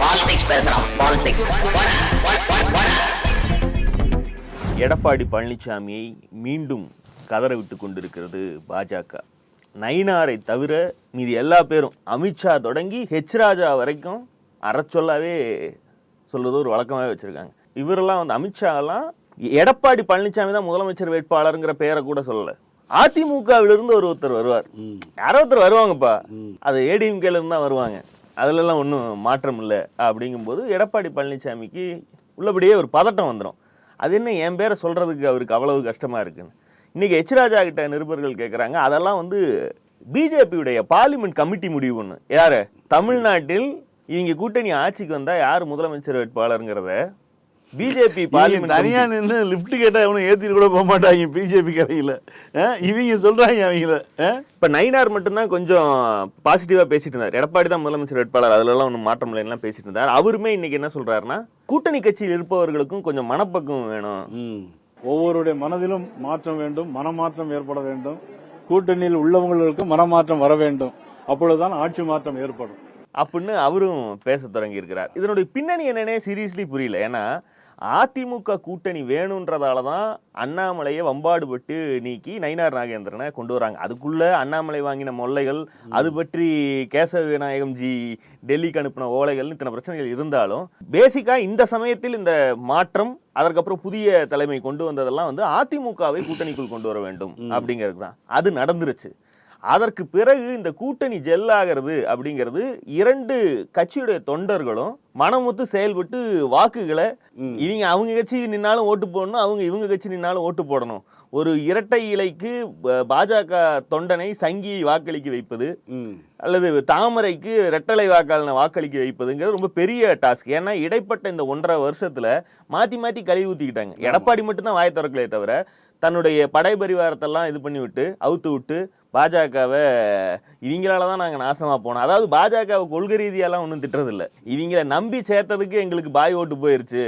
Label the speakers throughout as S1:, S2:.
S1: Politics பேசுறான் politics
S2: Edappadi பழனிசாமியை மீண்டும் கதற விட்டு கொண்டிருக்கிறது பாஜக. நயினாரை தவிர மீதி எல்லா பேரும் அமித்ஷா தொடங்கி ஹெச் ராஜா வரைக்கும் அறச்சொல்லாவே சொல்றது ஒரு வழக்கமாகவே வச்சிருக்காங்க. இவரெல்லாம் வந்து அமித்ஷாலாம் எடப்பாடி பழனிசாமி தான் முதலமைச்சர் வேட்பாளருங்கிற பெயரை கூட சொல்லல. அதிமுகவிலிருந்து ஒரு ஒருத்தர் வருவார். யாரோ ஒருத்தர் வருவாங்கப்பா. அது ஏடிஎம்கேல இருந்து தான் வருவாங்க. அதுலலாம் ஒன்றும் மாற்றம் இல்லை அப்படிங்கும்போது எடப்பாடி பழனிசாமிக்கு உள்ளபடியே ஒரு பதட்டம் வந்துடும் அது என்ன என் பேரை சொல்கிறதுக்கு அவருக்கு அவ்வளவு கஷ்டமாக இருக்குன்னு. இன்றைக்கி எச் ராஜா கிட்ட நிருபர்கள் கேட்குறாங்க அதெல்லாம் வந்து பிஜேபியுடைய பார்லிமெண்ட் கமிட்டி முடிவு ஒன்று யார்? தமிழ்நாட்டில் இவங்க கூட்டணி ஆட்சிக்கு வந்தால் யார் முதலமைச்சர் வேட்பாளருங்கிறத பிஜேபி
S3: நீங்க
S2: பார்லிமெண்ட்
S3: தனியா நின்று லிஃப்ட் கேட்டா எவனும் ஏத்திட்டு கூட போக மாட்டாங்க பிஜேபி கரையில இவங்க சொல்றாங்க அவங்கள?
S2: இப்ப நயினார் மட்டும்தான் கொஞ்சம் பாசிட்டிவா பேசிட்டு இருந்தார். எடப்பாடி தான் முதலமைச்சர் வேட்பாளர். அதுல எல்லாம் ஒன்றும் மாற்றம் இல்லைன்னா பேசிட்டு இருந்தார். அவருமே இன்னைக்கு என்ன சொல்றாருன்னா கூட்டணி கட்சியில் இருப்பவர்களுக்கும் கொஞ்சம் மனப்பக்குவம் வேணும்.
S3: ம்.
S4: ஒவ்வொருடைய மனதிலும் மாற்றம் வேண்டும் மனமாற்றம் ஏற்பட வேண்டும். கூட்டணியில் உள்ளவங்களுக்கு மனமாற்றம் வர வேண்டும். அப்பொழுதுதான் ஆட்சி மாற்றம் ஏற்படும்.
S2: அப்படின்னு அவரும் பேச தொடங்கி இருக்கிறார் இதனுடைய பின்னணி என்னன்னே சீரியஸ்லி புரியல. ஏன்னா அதிமுக கூட்டணி வேணுன்றதால தான் அண்ணாமலையை வம்பாடுபட்டு நீக்கி நயினார் நாகேந்திரனை கொண்டு வராங்க. அதுக்குள்ள அண்ணாமலை வாங்கின மொல்லைகள் அது பற்றி கேசவ விநாயகம் ஜி டெல்லிக்கு அனுப்பின ஓலைகள்னு இத்தனை பிரச்சனைகள் இருந்தாலும் பேசிக்கா இந்த சமயத்தில் இந்த மாற்றம் அதற்கப்புறம் புதிய தலைமை கொண்டு வந்ததெல்லாம் வந்து அதிமுகவை கூட்டணிக்குள் கொண்டு வர வேண்டும் அப்படிங்கிறது தான் அது நடந்துருச்சு. அதற்கு பிறகு இந்த கூட்டணி ஜெல் ஆகிறது அப்படிங்கிறது இரண்டு கட்சியுடைய தொண்டர்களும் மனமுத்து செயல்பட்டு வாக்குகளை இவங்க அவங்க கட்சி நின்னாலும் ஓட்டு போடணும் அவங்க இவங்க கட்சி நின்னாலும் ஓட்டு போடணும். ஒரு இரட்டை இலைக்கு பாஜக தொண்டனை சங்கி வாக்களிக்க வைப்பது. அல்லது தாமரைக்கு ரெட்டலை வாக்காளனை வாக்களிக்க வைப்பதுங்கிறது ரொம்ப பெரிய டாஸ்க். ஏன்னா இடைப்பட்ட இந்த ஒன்றரை வருஷத்துல மாத்தி மாத்தி கழுவி ஊத்திக்கிட்டாங்க. எடப்பாடி மட்டும்தான் வாய் திறக்கலையே தவிர தன்னுடைய படை பரிவாரத்தெல்லாம் இது பண்ணி விட்டு அவுத்து விட்டு பாஜகவை இவங்களால தான் நாங்கள் நாசமா போனோம். அதாவது பாஜகவை கொள்கை ரீதியாலாம் ஒன்றும் திட்டுறதில்ல. இவங்கள நம்பி சேர்த்ததுக்கு எங்களுக்கு பாய் ஓட்டு போயிருச்சு.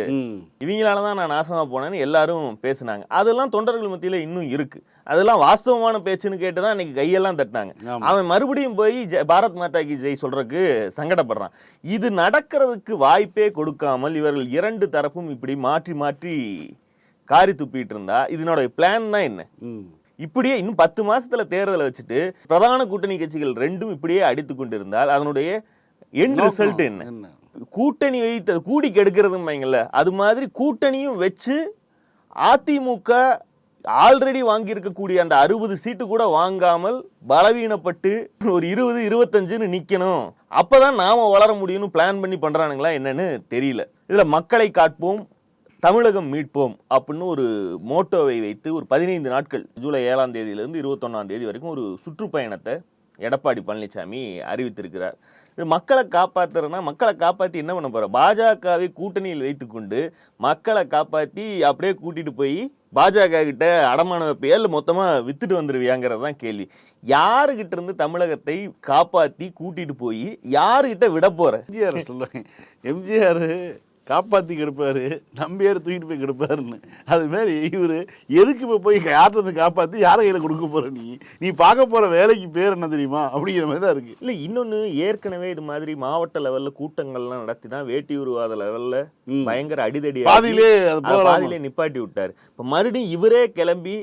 S2: இவங்களால தான் நான் நாசமா போனேன்னு எல்லாரும் பேசுனாங்க. அதெல்லாம் தொண்டர்கள் மத்தியில இன்னும் இருக்கு. அதெல்லாம் வாஸ்தவமான பேச்சுன்னு கேட்டு தான் இன்னைக்கு கையெல்லாம் தட்டினாங்க. அவன் மறுபடியும் போய் ஜெ- பாரத் மாதா கி ஜெய் சொல்றதுக்கு சங்கடப்படுறான். இது நடக்கிறதுக்கு வாய்ப்பே கொடுக்காமல் இவர்கள் இரண்டு தரப்பும் இப்படி மாற்றி மாற்றி காரி துப்பிட்டு இருந்தா இதனோட பிளான் தான் என்ன. இப்படியே இன்னும் பத்து மாசத்துல தேர்தலை வச்சுட்டு பிரதான கூட்டணி கட்சிகள் ரெண்டும் இப்படியே அடித்து கொண்டிருந்தால் அதனுடைய எண்ட் ரிசல்ட் என்ன? கூட்டணி வைத்து கூடி கெடுக்கிறதும் வைங்கல்ல அது மாதிரி கூட்டணியும் வச்சு அதிமுக ஆல்ரெடி வாங்கியிருக்கக்கூடிய அந்த அறுபது சீட்டு கூட வாங்காமல் பலவீனப்பட்டு ஒரு இருபது இருபத்தஞ்சுன்னு நிக்கணும். அப்பதான் நாம வளர முடியும்னு பிளான் பண்ணி பண்றானுங்களா என்னன்னு தெரியல. இதுல மக்களை காட்போம். தமிழகம் மீட்போம் அப்படின்னு ஒரு மோட்டோவை வைத்து ஒரு பதினைந்து நாட்கள் ஜூலை ஏழாம் தேதியிலிருந்து இருபத்தொன்னாம் தேதி வரைக்கும் ஒரு சுற்றுப்பயணத்தை எடப்பாடி பழனிசாமி அறிவித்திருக்கிறார். மக்களை காப்பாற்றுறேன்னா மக்களை காப்பாற்றி என்ன பண்ண போற பாஜகவை கூட்டணியில் வைத்துக்கொண்டு மக்களை காப்பாற்றி அப்படியே கூட்டிகிட்டு போய் பாஜக கிட்ட அடமான வைப்பியா இல்லை மொத்தமாக வித்துட்டு வந்துடுவியாங்கிறது தான் கேள்வி. யாருக்கிட்ட இருந்து தமிழகத்தை காப்பாற்றி கூட்டிகிட்டு போய் யாருக்கிட்ட விட போகிற
S3: எம்ஜிஆர் சொல்லுவாங்க. எம்ஜிஆர் காப்பாத்தி கெடுப்பாரு நம்பியார் தூக்கிட்டு போய் கெடுப்பாருன்னு. அது மாதிரி இவரு எதுக்கு இப்போ போய் யார்கிட்ட காப்பாத்தி யார கையில கொடுக்க போற நீ? நீ பார்க்க போற வேலைக்கு பேர் என்ன தெரியுமா? அப்படிங்கிற மாதிரி தான் இருக்கு.
S2: இல்ல இன்னொன்னு ஏற்கனவே இது மாதிரி மாவட்ட லெவல்ல கூட்டங்கள்லாம் நடத்தி தான் வேட்டி உருவாத லெவல்ல. பயங்கர அடிதடி
S3: பாதியிலே
S2: பாதியிலே நிப்பாட்டி விட்டாரு. இப்ப மறுபடியும் இவரே கிளம்பி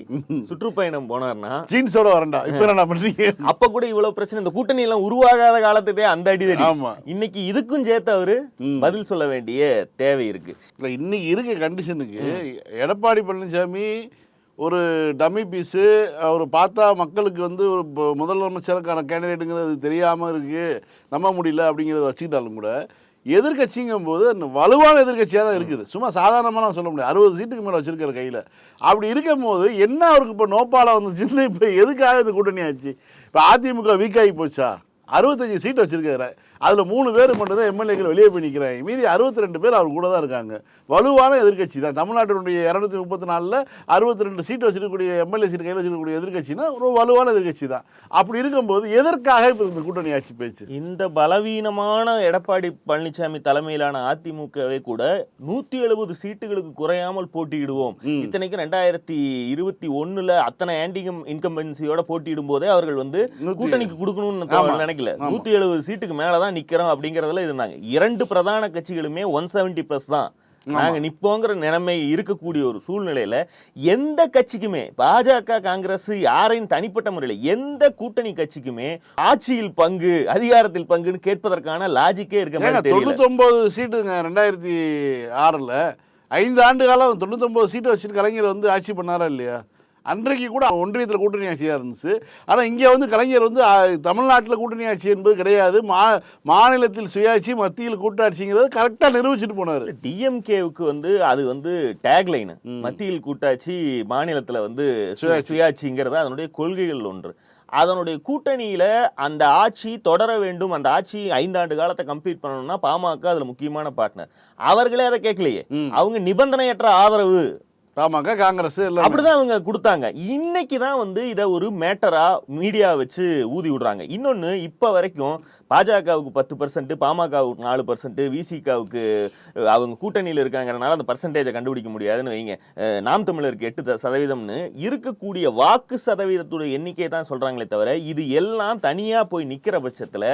S2: சுற்றுப்பயணம் போனார்னா
S3: ஜீன்ஸோட வரண்டா. இப்ப என்ன பண்றீங்க?
S2: அப்ப கூட இவ்வளவு பிரச்சனை. இந்த கூட்டணி எல்லாம் உருவாகாத காலத்துதே அந்த அடிதடி.
S3: ஆமா.
S2: இன்னைக்கு இதுக்கும் சேர்த்து அவரு. பதில் சொல்ல வேண்டிய தேவை இருக்குது
S3: இல்லை இன்றைக்கி இருக்க கண்டிஷனுக்கு எடப்பாடி பழனிசாமி ஒரு டம்மி பீஸு அவர் பார்த்தா மக்களுக்கு வந்து ஒரு முதலமைச்சருக்கான கேண்டிடேட்டுங்கிறது தெரியாமல் இருக்குது நம்ப முடியல அப்படிங்கிறத வச்சுக்கிட்டாலும் கூட எதிர்கட்சிங்கும் போது வலுவான எதிர்கட்சியாக தான் இருக்குது. சும்மா சாதாரணமாக நான் சொல்ல முடியாது. அறுபது சீட்டுக்கு மேலே வச்சுருக்காரு கையில். அப்படி இருக்கும் போது என்ன அவருக்கு இப்போ நோப்பால வந்துச்சுன்னு இப்போ எதுக்காக இது கூட்டணி ஆச்சு? இப்போ அதிமுக வீக் ஆகி போச்சா? அறுபத்தஞ்சு சீட்டு வச்சுருக்காரு. அதில் மூணு பேர் மட்டும் தான் எம்எல்ஏக்கள் வெளியே போய் நிற்கிறாங்க மீதி அறுபத்தி ரெண்டு பேர் அவர் கூட தான் இருக்காங்க. வலுவான எதிர்க்கட்சி தான். தமிழ்நாட்டினுடைய இரநூத்தி முப்பத்தி நாலில் அறுபத்தி ரெண்டு சீட் வச்சிருக்கக்கூடிய எம்எல்ஏ சீட் கையில் வச்சிருக்கக்கூடிய எதிர்க்கட்சினா ஒரு வலுவான எதிர்க்கட்சி தான். அப்படி இருக்கும்போது எதற்காக இப்போ இந்த கூட்டணி ஆட்சி பேச்சு?
S2: இந்த பலவீனமான எடப்பாடி பழனிசாமி தலைமையிலான அதிமுகவை கூட நூத்தி எழுபது சீட்டுகளுக்கு குறையாமல் போட்டியிடுவோம். இத்தனைக்கும் ரெண்டாயிரத்தி இருபத்தி ஒண்ணுல அத்தனை ஆன்டி இன்கம்பன்சியோட போட்டியிடும் போதே அவர்கள் வந்து கூட்டணிக்கு கொடுக்கணும்னு. நினைக்கல. நூத்தி எழுபது சீட்டுக்கு மேலதான் தான் நிக்கிறோம் அப்படிங்கறதுல இருந்தாங்க இரண்டு பிரதான கட்சிகளுமே ஒன் செவன்டி பிளஸ் தான். நாங்க நிப்போங்கிற நிலைமை இருக்கக்கூடிய ஒரு சூழ்நிலையில எந்த கட்சிக்குமே பாஜக காங்கிரஸ் யாரையும் தனிப்பட்ட முறையில் எந்த கூட்டணி கட்சிக்குமே ஆட்சியில் பங்கு அதிகாரத்தில் பங்குன்னு கேட்பதற்கான லாஜிக்கே இருக்க
S3: தொண்ணூத்தொன்பது சீட்டுங்க ரெண்டாயிரத்தி ஆறில். ஐந்து ஆண்டு காலம் தொண்ணூத்தொன்பது சீட்டை வச்சுட்டு கலைஞர் வந்து ஆட்சி பண்ணாரா இல்லையா? அன்றைக்கு கூட ஒன்றியத்தில் கூட்டணி ஆட்சியாக இருந்துச்சு. ஆனால் இங்கே வந்து கலைஞர் வந்து தமிழ்நாட்டில் கூட்டணி ஆட்சி என்பது கிடையாது. மா மாநிலத்தில் சுயாட்சி மத்தியில் கூட்டாட்சிங்கிறது கரெக்டாக நிரூபிச்சுட்டு போனார்.
S2: டிஎம்கேவுக்கு வந்து அது வந்து டேக்லைன் மத்தியில் கூட்டாட்சி மாநிலத்துல வந்து. சுயாட்சிங்கிறது அதனுடைய கொள்கைகள் ஒன்று. அதனுடைய கூட்டணியில அந்த ஆட்சி தொடர வேண்டும் அந்த ஆட்சி ஐந்தாண்டு காலத்தை கம்ப்ளீட் பண்ணணும்னா பாமக அதுல முக்கியமான பார்ட்னர் அவர்களே அதை கேட்கலையே. அவங்க நிபந்தனையற்ற ஆதரவு.
S3: பாமக காங்கிரஸ் இல்லை
S2: அப்படிதான் அவங்க கொடுத்தாங்க. இன்னைக்கு தான் வந்து இதை ஒரு மேட்டரா மீடியா வச்சு ஊதி விடுறாங்க. இன்னொன்று இப்போ வரைக்கும் பாஜகவுக்கு பத்து பர்சன்ட் பாமகவுக்கு நாலு பர்சன்ட் விசிகாவுக்கு அவங்க கூட்டணியில் இருக்காங்கறனால அந்த பர்சன்டேஜை கண்டுபிடிக்க முடியாதுன்னு வைங்க. நாம் தமிழருக்கு எட்டு சதவீதம்னு இருக்கக்கூடிய வாக்கு சதவீதத்துடைய எண்ணிக்கை தான் சொல்கிறாங்களே தவிர இது எல்லாம் தனியாக போய் நிற்கிற பட்சத்தில்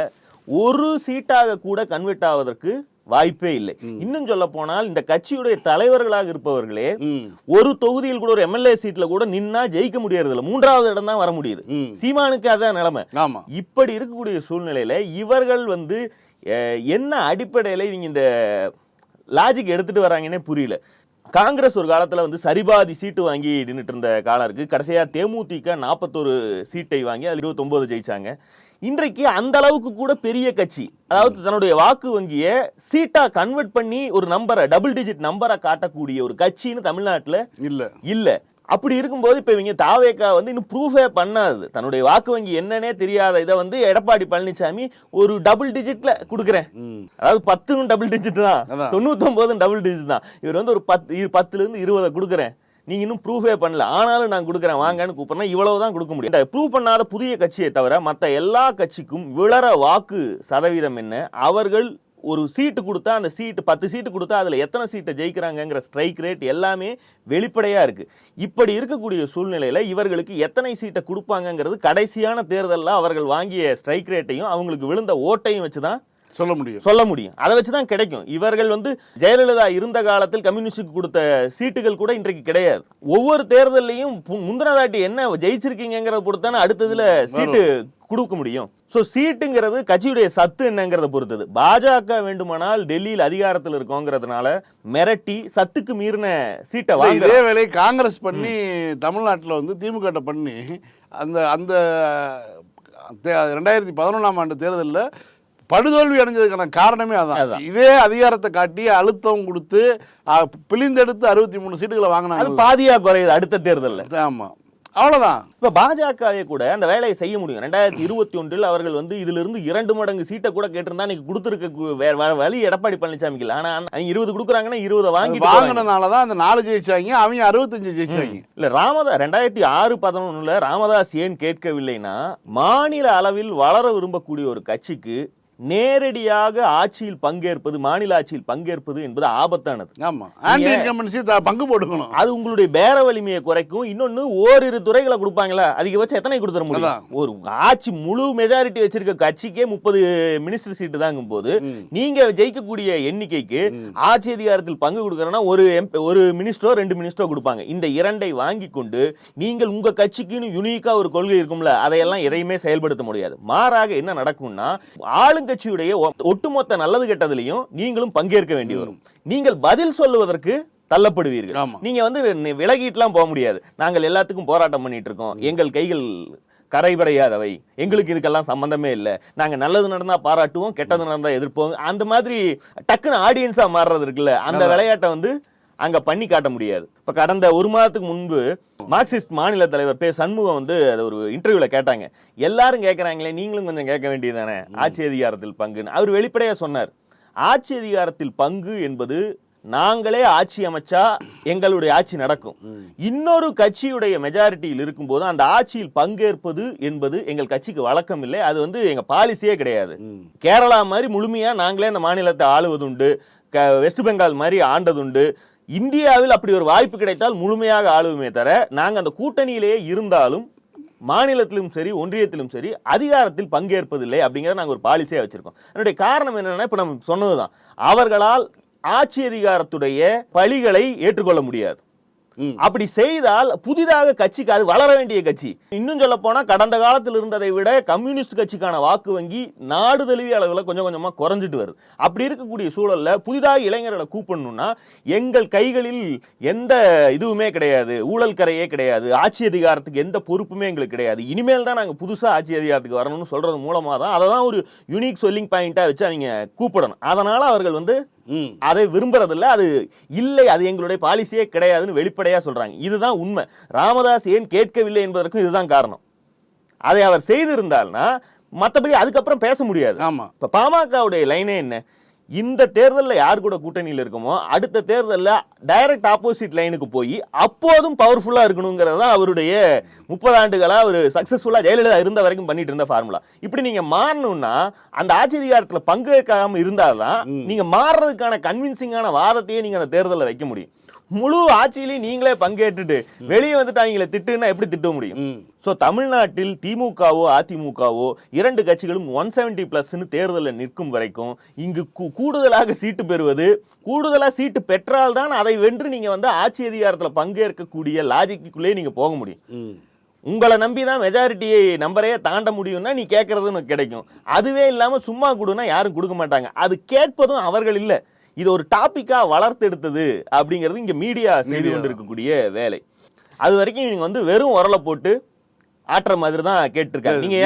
S2: ஒரு சீட்டாக கூட கன்வெர்ட் ஆவதற்கு வாய்ப்பே இல்லை. இன்னும் சொல்ல போனால் இந்த கட்சியுடைய தலைவர்களாக இருப்பவர்களே ஒரு தொகுதியில் கூட ஒரு எம்எல்ஏ சீட்ல கூட நின்னா ஜெயிக்க முடியறது இல்ல மூன்றாவது இடம் தான் வர முடியுது. சீமானுக்கு அதான் நிலைமை. இப்படி இருக்கக்கூடிய சூழ்நிலையில இவர்கள் வந்து என்ன அடிப்படையில இவங்க இந்த லாஜிக் எடுத்துட்டு வராங்கன்னே புரியல. காங்கிரஸ் ஒரு காலத்துல வந்து சரிபாதி சீட்டு வாங்கி நின்னுட்டு இருந்த காலம் இருக்கு. கடைசியா தேமுதிக நாற்பத்தொரு சீட்டை வாங்கி அது இருபத்தொன்பது ஜெயிச்சாங்க. இன்றைக்கு அந்த அளவுக்கு கூட பெரிய கட்சி அதாவது தன்னுடைய வாக்கு வங்கியை சீட்டா கன்வெர்ட் பண்ணி ஒரு நம்பரை டபுள் டிஜிட் நம்பரை காட்டக்கூடிய ஒரு கட்சின்னு தமிழ்நாட்டுல
S3: இல்லை.
S2: இல்ல. அப்படி இருக்கும்போது இப்ப இவங்க தாவேக்கா வந்து இன்னும் ப்ரூஃபே பண்ணாது. தன்னுடைய வாக்கு வங்கி என்னன்னே தெரியாத இதை வந்து எடப்பாடி பழனிசாமி ஒரு டபுள் டிஜிட்ல கொடுக்குறேன். அதாவது பத்துன்னு டபுள் டிஜிட் தான்.
S3: அதான்.
S2: தொண்ணூத்தொன்பதும் டபுள் டிஜிட் தான். இவர் வந்து ஒரு பத்து இரு- பத்துல இருந்து இருபதை கொடுக்குறேன். நீங்க இன்னும் ப்ரூஃபே பண்ணல. ஆனாலும் நான் கொடுக்குறேன். வாங்கன்னு கூப்பிடுறேன் இவ்வளவு தான் கொடுக்க முடியும். இந்த ப்ரூவ் பண்ணாத புதிய கட்சியை தவிர மத்த எல்லா கட்சிக்கும் விளர வாக்கு சதவீதம் என்ன? அவர்கள் ஒரு சீட்டு கொடுத்தா அந்த சீட்டு பத்து சீட்டு கொடுத்தா அதுல எத்தனை சீட்டை ஜெயிக்கிறாங்கங்கிற ஸ்ட்ரைக் ரேட் எல்லாமே வெளிப்படையா இருக்கு. இப்படி இருக்கக்கூடிய சூழ்நிலையில இவர்களுக்கு எத்தனை சீட்டை கொடுப்பாங்கங்கிறது கடைசியான தேர்தலில் அவர்கள் வாங்கிய ஸ்ட்ரைக் ரேட்டையும் அவங்களுக்கு விழுந்த ஓட்டையும் வச்சு தான்
S3: சொல்ல முடியும்.
S2: சொல்ல முடியும். அதை வச்சு தான் கிடைக்கும். இவர்கள் வந்து ஜெயலலிதா இருந்த காலத்தில் கம்யூனிஸ்டுக்கு கொடுத்த சீட்டுகள் கூட இன்றைக்கு கிடையாது. ஒவ்வொரு தேர்தல்லையும் பு- முந்தினதாட்டி என்ன ஜெயிச்சிருக்கீங்கிறத பொறுத்தானே அடுத்ததுல சீட்டு கொடுக்க முடியும். ஸோ சீட்டுங்கிறது கட்சியுடைய சத்து என்னங்கிறத பொறுத்தது. பாஜக வேண்டுமானால் டெல்லியில் அதிகாரத்தில் இருக்கோங்கிறதுனால மிரட்டி சத்துக்கு மீறின சீட்டை வாங்க
S3: இதே வேலையை காங்கிரஸ் பண்ணி தமிழ்நாட்டில் வந்து திமுக பண்ணி அந்த அந்த ரெண்டாயிரத்தி பதினொன்றாம் ஆண்டு தேர்தலில் படுதோல்வி அடைஞ்சதுக்கான காரணமே அதான். இதே அதிகாரத்தை காட்டி அழுத்தம் கொடுத்து பிழிந்தெடுத்து அறுபத்தி மூணு சீட்டுகளை
S2: அது
S3: வாங்கினாங்க
S2: பாதியா குறையுது அடுத்த தேர்தலில்.
S3: ஆமாம் அவ்வளோதான்
S2: இப்ப பாஜகவே கூட அந்த வேலையை செய்ய முடியும். ரெண்டாயிரத்தி இருபத்தி ஒன்றில் அவர்கள் வந்து இதுல இருந்து இரண்டு மடங்கு சீட்டை கூட கேட்டிருந்தா இன்னைக்கு கொடுத்துருக்க வேற வழி எடப்பாடி பழனிசாமிக்கு ஆனா அவங்க இருபது கொடுக்குறாங்கன்னா இருபதை வாங்கிட்டு போறாங்க.
S3: வாங்கினனால தான் அந்த நாலு ஜெயிச்சாங்க அவங்க அறுபத்தஞ்சு ஜெயிச்சாங்க.
S2: இல்ல ராமதாஸ் ரெண்டாயிரத்தி ஆறு பதினொன்னுல ராமதாஸ் ஏன் கேட்கவில்லைன்னா மாநில அளவில் வளர விரும்பக்கூடிய ஒரு கட்சிக்கு நேரடியாக ஆட்சியில் பங்கேற்பது மாநில ஆட்சியில் பங்கேற்பது என்பது ஆபத்தானது.
S3: ஆமாம் பங்கு போட்டுக்கணும்.
S2: அது உங்களுடைய பேர வலிமையை குறைக்கும். இன்னொன்னு ஓரிரு துறைகளை கொடுப்பாங்களா அதிகபட்சம் எத்தனை கொடுத்துட முடியும். ஒரு ஆட்சி முழு மெஜாரிட்டி வச்சிருக்க கட்சிக்கே முப்பது மினிஸ்டர் சீட்டு தாங்கும் போது. நீங்க ஜெயிக்கக்கூடிய எண்ணிக்கைக்கு ஆட்சி அதிகாரத்தில் பங்கு கொடுக்கறனா ஒரு ஒரு மினிஸ்டரோ ரெண்டு மினிஸ்டரோ கொடுப்பாங்க. இந்த இரண்டை வாங்கி கொண்டு நீங்கள் உங்க கட்சிக்குன்னு யுனிக்கா ஒரு கொள்கை இருக்கும்ல அதையெல்லாம் எதையுமே செயல்படுத்த முடியாது. மாறாக என்ன நடக்கும்னா ஆளுங்கட்சியுடைய ஒட்டுமொத்த நல்லது கெட்டதுலையும் நீங்களும் பங்கேற்க வேண்டி வரும். நீங்கள் பதில் சொல்லுவதற்கு தள்ளப்படுவீர்கள். நீங்க வந்து விலகிட்டுலாம் போக முடியாது. நாங்கள் எல்லாத்துக்கும் போராட்டம் பண்ணிட்டு இருக்கோம். எங்கள் கைகள் கரைபடையாதவை. எங்களுக்கு இதுக்கெல்லாம் சம்பந்தமே இல்லை. நாங்க நல்லது நடந்தா பாராட்டுவோம் கெட்டது நடந்தா எதிர்ப்போம். அந்த மாதிரி டக்குன்னு ஆடியன்ஸா மாறுறது இருக்குல்ல அந்த விளையாட்டை வந்து அங்க பண்ணி காட்ட முடியாது. இப்ப கடந்த ஒரு மாதத்துக்கு முன்பு மார்க்சிஸ்ட் மாநில தலைவர் பே சண்முகம் வந்து அது ஒரு இன்டர்வியூல கேட்டாங்க. எல்லாரும் கேட்கறாங்களே நீங்களும் கொஞ்சம் கேட்க வேண்டியதுதானே? ஆட்சி அதிகாரத்தில் பங்குன்னு. அவர் வெளிப்படையா சொன்னார். ஆட்சி அதிகாரத்தில் பங்கு என்பது நாங்களே ஆட்சி அமைச்சா எங்களுடைய ஆட்சி நடக்கும். இன்னொரு கட்சியுடைய மெஜாரிட்டியில் இருக்கும்போது அந்த ஆட்சியில் பங்கேற்பது என்பது எங்கள் கட்சிக்கு வழக்கம் இல்லை. அது வந்து எங்க பாலிசியே கிடையாது. கேரளா மாதிரி முழுமையா நாங்களே அந்த மாநிலத்தை ஆளுவதுண்டு வெஸ்ட் பெங்கால் மாதிரி ஆண்டதுண்டு இந்தியாவில் அப்படி ஒரு வாய்ப்பு கிடைத்தால் முழுமையாக ஆளுமே தர நாங்கள் அந்த கூட்டணியிலேயே இருந்தாலும் மாநிலத்திலும் சரி ஒன்றியத்திலும் சரி அதிகாரத்தில் பங்கேற்பதில்லை அப்படிங்கிறத நாங்கள் ஒரு பாலிசியாக வச்சுருக்கோம். என்னுடைய காரணம் என்னென்னா இப்போ நம்ம சொன்னதுதான். அவர்களால் ஆட்சி அதிகாரத்துடைய பழிகளை ஏற்றுக்கொள்ள முடியாது. அப்படி செய்தால் புதிதாக கட்சிக்கு அது வளர வேண்டிய கட்சி. இன்னும் சொல்ல போனா கடந்த காலத்தில் இருந்ததை விட கம்யூனிஸ்ட் கட்சிக்கான வாக்கு வங்கி நாடு தழுவிய அளவில் கொஞ்சம் கொஞ்சமா குறைஞ்சிட்டு வருது. அப்படி இருக்கக்கூடிய சூழல்ல புதிதாக இளைஞர்களை கூப்பிடணும்னா எங்கள் கைகளில் எந்த இதுவுமே கிடையாது ஊழல் கரையே கிடையாது ஆட்சி அதிகாரத்துக்கு எந்த பொறுப்புமே எங்களுக்கு கிடையாது. இனிமேல் தான் நாங்கள் புதுசாக ஆட்சி அதிகாரத்துக்கு வரணும்னு சொல்றது மூலமாக தான் அதை தான் ஒரு யூனிக் சொல்லிங் பாயிண்டா வச்சு அவங்க கூப்பிடணும். அதனால அவர்கள் வந்து அதை விரும்புறதில்ல அது இல்லை அது எங்களுடைய பாலிசியே கிடையாதுன்னு வெளிப்படையா சொல்றாங்க. இதுதான் உண்மை. ராமதாஸ் ஏன் கேட்கவில்லை என்பதற்கும் இதுதான் காரணம். அதை அவர் செய்திருந்தால்னா மற்றபடி அதுக்கப்புறம் பேச முடியாது.
S3: ஆமா.
S2: இப்ப பாமகவுடைய லைனே என்ன? இந்த தேர்தலில் யார் கூட கூட்டணியில் இருக்குமோ அடுத்த தேர்தலில் டைரக்ட் ஆப்போசிட் லைனுக்கு போய் அப்போதும் பவர்ஃபுல்லாக இருக்கணுங்கிறது தான் அவருடைய முப்பது ஆண்டுகளா ஒரு சக்ஸஸ்ஃபுல்லாக ஜெயலலிதா இருந்த வரைக்கும் பண்ணிட்டு இருந்த ஃபார்முலா இப்படி நீங்க மாறணும்னா அந்த ஆட்சி அதிகாரத்தில் பங்கேற்காம இருந்தால்தான் நீங்க மாறுறதுக்கான கன்வின்சிங்கான வாதத்தையே நீங்க அந்த தேர்தலில் வைக்க முடியும். முழு ஆட்சியிலையும் நீங்களே பங்கேற்றுட்டு வெளியே வந்துட்டு அவங்கள திட்டுன்னா எப்படி திட்ட முடியும்? ஸோ தமிழ்நாட்டில் திமுகவோ அதிமுகவோ இரண்டு கட்சிகளும் ஒன் செவன்டி ப்ளஸ்னு தேர்தலில் நிற்கும் வரைக்கும் இங்கு கூடுதலாக சீட்டு பெறுவது கூடுதலாக சீட்டு பெற்றால் தான் அதை வென்று நீங்கள் வந்து ஆட்சி அதிகாரத்தில் பங்கேற்கக்கூடிய லாஜிக்குள்ளே நீங்கள் போக முடியும். உங்களை நம்பி தான் மெஜாரிட்டியை நம்பரையே தாண்ட முடியும்னா நீ கேட்கறது கிடைக்கும். அதுவே இல்லாமல் சும்மா கொடுனா யாரும் கொடுக்க மாட்டாங்க. அது கேட்பதும் அவர்கள் இல்லை. இது ஒரு டாப்பிக்கா வளர்த்தெடுத்தது அப்படிங்கிறது இங்க மீடியா செய்து கொண்டிருக்கக்கூடிய வேலை. அது வரைக்கும் நீங்க வந்து வெறும் உரலை போட்டு ஆட்டுற மாதிரி தான் கேட்டிருக்காங்க நீங்க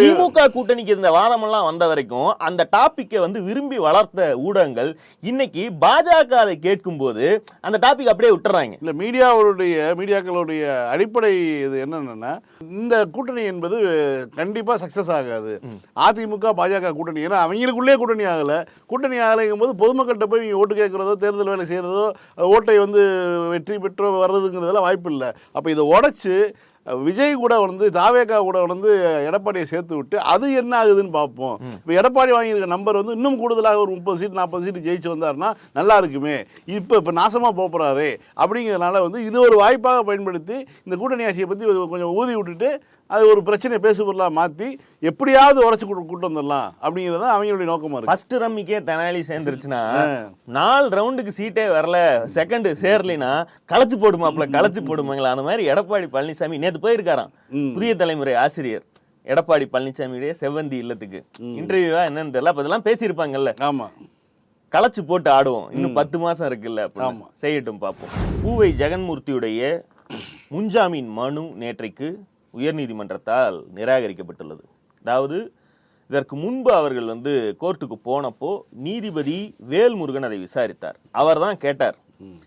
S2: திமுக கூட்டணிக்கு இந்த வாதமெல்லாம் வந்த வரைக்கும் அந்த டாபிக்கை வந்து விரும்பி வளர்த்த ஊடகங்கள் இன்னைக்கு பாஜக அதை கேட்கும்போது அந்த டாபிக் அப்படியே விட்டுறாங்க.
S3: இல்ல மீடியாவுடைய மீடியாக்களுடைய அடிப்படை இது என்னன்னா இந்த கூட்டணி என்பது கண்டிப்பா சக்சஸ் ஆகாது. அதிமுக பாஜக கூட்டணி. ஏன்னா அவங்களுக்குள்ளே கூட்டணி ஆகல. கூட்டணி ஆகலைங்கும் போது பொதுமக்கள்கிட்ட போய் இவங்க ஓட்டு கேட்கறதோ தேர்தல் வேலை செய்யறதோ ஓட்டை வந்து வெற்றி பெற்றோ வர்றதுங்கிறதெல்லாம் வாய்ப்பு இல்லை அப்ப இதை உடைச்சு விஜய் கூட வந்து தாவேகா கூட வந்து எடப்பாடியை சேர்த்து விட்டு அது என்ன ஆகுதுன்னு பார்ப்போம். இப்போ எடப்பாடி வாங்கியிருக்க நம்பர் வந்து இன்னும் கூடுதலாக ஒரு முப்பது சீட் நாற்பது சீட் ஜெயிச்சு வந்தாருன்னா நல்லா இருக்குமே. இப்போ இப்போ நாசமாக போகிறாரு அப்படிங்கிறதுனால வந்து இது ஒரு வாய்ப்பாக பயன்படுத்தி இந்த கூட்டணி ஆட்சியை பற்றி கொஞ்சம் ஊதி விட்டுட்டு அது ஒரு பிரச்சனையை பேசு பொருளாக மாற்றி எப்படியாவது உடச்சி கூட்டு வந்துடலாம் அப்படிங்கிறது அவங்களுடைய நோக்கமாக இருக்கு.
S2: ஃபர்ஸ்ட் ரம்மிக்கே தெனாலி சேர்ந்துருச்சுன்னா நாலு ரவுண்டுக்கு சீட்டே வரல செகண்ட் சேர்லினா களைச்சு போடுமாப்ல களைச்சு போடுமாங்களா? அந்த மாதிரி எடப்பாடி பழனிசாமி நேத்து போயிருக்காராம். புதிய தலைமுறை ஆசிரியர் எடப்பாடி பழனிசாமியுடைய செவ்வந்தி இல்லத்துக்கு. இன்டர்வியூவா என்னன்னு தெரியல அப்ப இதெல்லாம் பேசியிருப்பாங்கல்ல.
S3: ஆமாம்
S2: களைச்சு போட்டு ஆடுவோம். இன்னும் பத்து மாசம் இருக்குல்ல. செய்யட்டும் பார்ப்போம். பூவை ஜெகன்மூர்த்தியுடைய முன்ஜாமீன் மனு நேற்றைக்கு உயர்நீதிமன்றத்தால் நிராகரிக்கப்பட்டுள்ளது. அதாவது இதற்கு முன்பு அவர்கள் வந்து கோர்ட்டுக்கு போனப்போ நீதிபதி வேல்முருகன் அதை விசாரித்தார். அவர் தான் கேட்டார்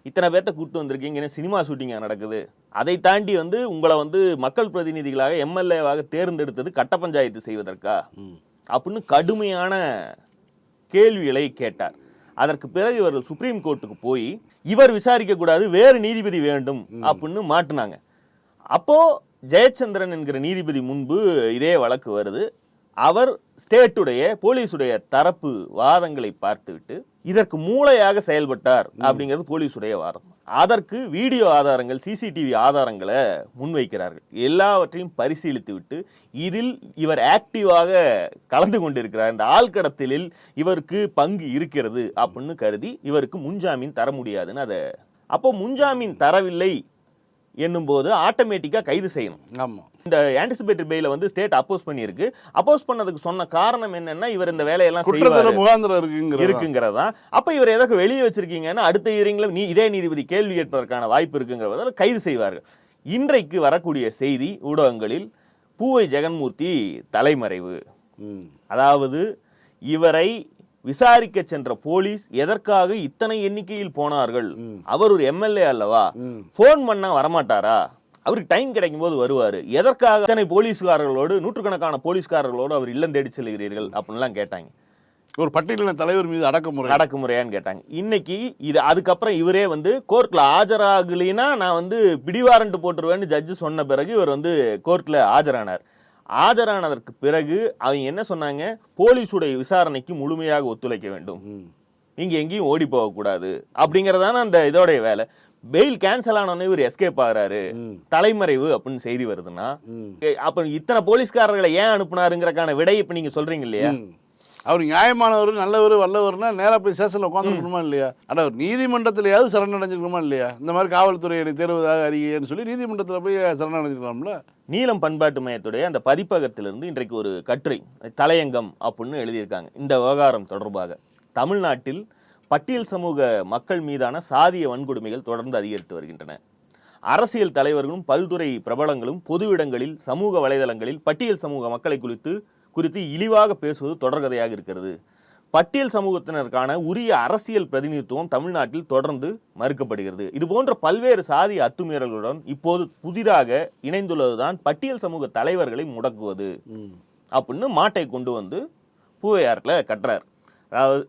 S2: இத்தனை பேர்த்த கூட்டு வந்திருக்கீங்க சினிமா ஷூட்டிங்கா நடக்குது? அதை தாண்டி வந்து உங்களை வந்து மக்கள் பிரதிநிதிகளாக எம்எல்ஏவாக தேர்ந்தெடுத்தது கட்ட பஞ்சாயத்து செய்வதற்கா? அப்படின்னு கடுமையான கேள்விகளை கேட்டார். அதற்கு பிறகு இவர்கள் சுப்ரீம் கோர்ட்டுக்கு போய் இவர் விசாரிக்க கூடாது வேறு நீதிபதி வேண்டும் அப்படின்னு மாட்டுனாங்க. அப்போ ஜெயச்சந்திரன் என்கிற நீதிபதி முன்பு இதே வழக்கு வருது. அவர் ஸ்டேட்டுடைய போலீஸுடைய தரப்பு வாதங்களை பார்த்துவிட்டு இதற்கு மூளையாக செயல்பட்டார் அப்படிங்கிறது போலீஸுடைய வாதம். அதற்கு வீடியோ ஆதாரங்கள் சிசிடிவி ஆதாரங்களை முன்வைக்கிறார்கள். எல்லாவற்றையும் பரிசீலித்து விட்டு இதில் இவர் ஆக்டிவாக கலந்து கொண்டிருக்கிறார். இந்த ஆள்கடத்தலில் இவருக்கு பங்கு இருக்கிறது அப்படின்னு கருதி இவருக்கு முன்ஜாமீன் தர முடியாதுன்னு அதை அப்போ முன்ஜாமீன் தரவில்லை என்னும்போது ஆட்டோமேட்டிக்காக கைது செய்யணும்.
S3: ஆமாம்
S2: இந்த ஆன்டிசிபேட்டரி பெயில வந்து ஸ்டேட் அப்போஸ் பண்ணியிருக்கு. அப்போஸ் பண்ணதுக்கு சொன்ன காரணம் என்னன்னா இவர் இந்த வேலையெல்லாம்
S3: முகாந்திரம் இருக்குங்கிறது?
S2: இருக்குங்கிறதா? அப்ப இவர் எதற்கு வெளியே வச்சிருக்கீங்கன்னா அடுத்த இயரிங்கில் நீ இதே நீதிபதி கேள்வி கேட்பதற்கான வாய்ப்பு இருக்குங்கிறதால கைது செய்வார்கள் இன்றைக்கு வரக்கூடிய செய்தி ஊடகங்களில் பூவை ஜெகன்மூர்த்தி தலைமறைவு. அதாவது இவரை விசாரிக்க சென்ற போலீஸ் எதற்காக இத்தனை எண்ணிக்கையில் போனார்கள்? அவர் ஒரு எம்எல்ஏ அல்லவா?
S3: ம்.
S2: ஃபோன் பண்ணா வரமாட்டாரா? அவருக்கு டைம் கிடைக்கும் போது வருவாரு. எதற்காக இத்தனை போலீஸ்காரர்களோடு நூற்றுக்கணக்கான போலீஸ்காரர்களோடு அவர் இல்லம் தேடி செல்கிறீர்கள் அப்படின்லாம் கேட்டாங்க.
S3: ஒரு பட்டியலின தலைவர் மீது அடக்குமுறை.
S2: அடக்குமுறையான்னு கேட்டாங்க. இன்னைக்கு இது அதுக்கப்புறம் இவரே வந்து கோர்ட்ல ஆஜராகலைன்னா நான் வந்து பிடிவாரண்ட் போட்டுருவேன்னு ஜட்ஜு சொன்ன பிறகு இவர் வந்து கோர்ட்ல ஆஜரானார். ஆஜரானதற்கு பிறகு அவங்க என்ன சொன்னாங்க? போலீஸுடைய விசாரணைக்கு முழுமையாக ஒத்துழைக்க வேண்டும்.
S3: ம்.
S2: நீங்க எங்கேயும் ஓடி போகக்கூடாது அப்படிங்கறதான அந்த இதோடைய வேலை. பெயில் கேன்சல் ஆனோடனே இவர் எஸ்கேப் ஆகுறாரு. தலைமறைவு அப்படின்னு செய்தி வருதுன்னா அப்ப இத்தனை போலீஸ்காரர்களை ஏன் அனுப்புனாருங்கிறக்கான விடை இப்ப நீங்க சொல்றீங்க இல்லையா.
S3: அவர் நியாயமானவர் நல்லவர் வல்லவர்னா நேராக போய் ஸ்டேஷனில் உட்காந்துருக்கணுமா இல்லையா? ஆனால் அவர் நீதிமன்றத்திலேயாவது சரணடைஞ்சிருக்கணுமா இல்லையா? இந்த மாதிரி காவல்துறையை தேர்வதாக அறிக்கைன்னு சொல்லி நீதிமன்றத்தில் போய் சரணடைஞ்சிருக்கலாம்ல?
S2: நீலம் பண்பாட்டு மையத்துடைய அந்த பதிப்பகத்திலிருந்து இன்றைக்கு ஒரு கட்டுரை தலையங்கம் அப்படின்னு எழுதியிருக்காங்க. இந்த விவகாரம் தொடர்பாக. தமிழ்நாட்டில் பட்டியல் சமூக மக்கள் மீதான சாதிய வன்கொடுமைகள் தொடர்ந்து அதிகரித்து வருகின்றன. அரசியல் தலைவர்களும் பல்துறை பிரபலங்களும் பொது இடங்களில் சமூக வலைதளங்களில் பட்டியல் சமூக மக்களை குறித்து குறித்து இழிவாக பேசுவது தொடர்கதையாக இருக்கிறது. பட்டியல் சமூகத்தினருக்கான உரிய அரசியல் பிரதிநிதித்துவம் தமிழ்நாட்டில் தொடர்ந்து மறுக்கப்படுகிறது. இது போன்ற பல்வேறு சாதி அத்துமீறல்களுடன் இப்போது புதிதாக இணைந்துள்ளதுதான் பட்டியல் சமூக தலைவர்களை முடக்குவது. அப்படின்னு மாட்டை கொண்டு வந்து பூவையாரில் கட்டுறார். அதாவது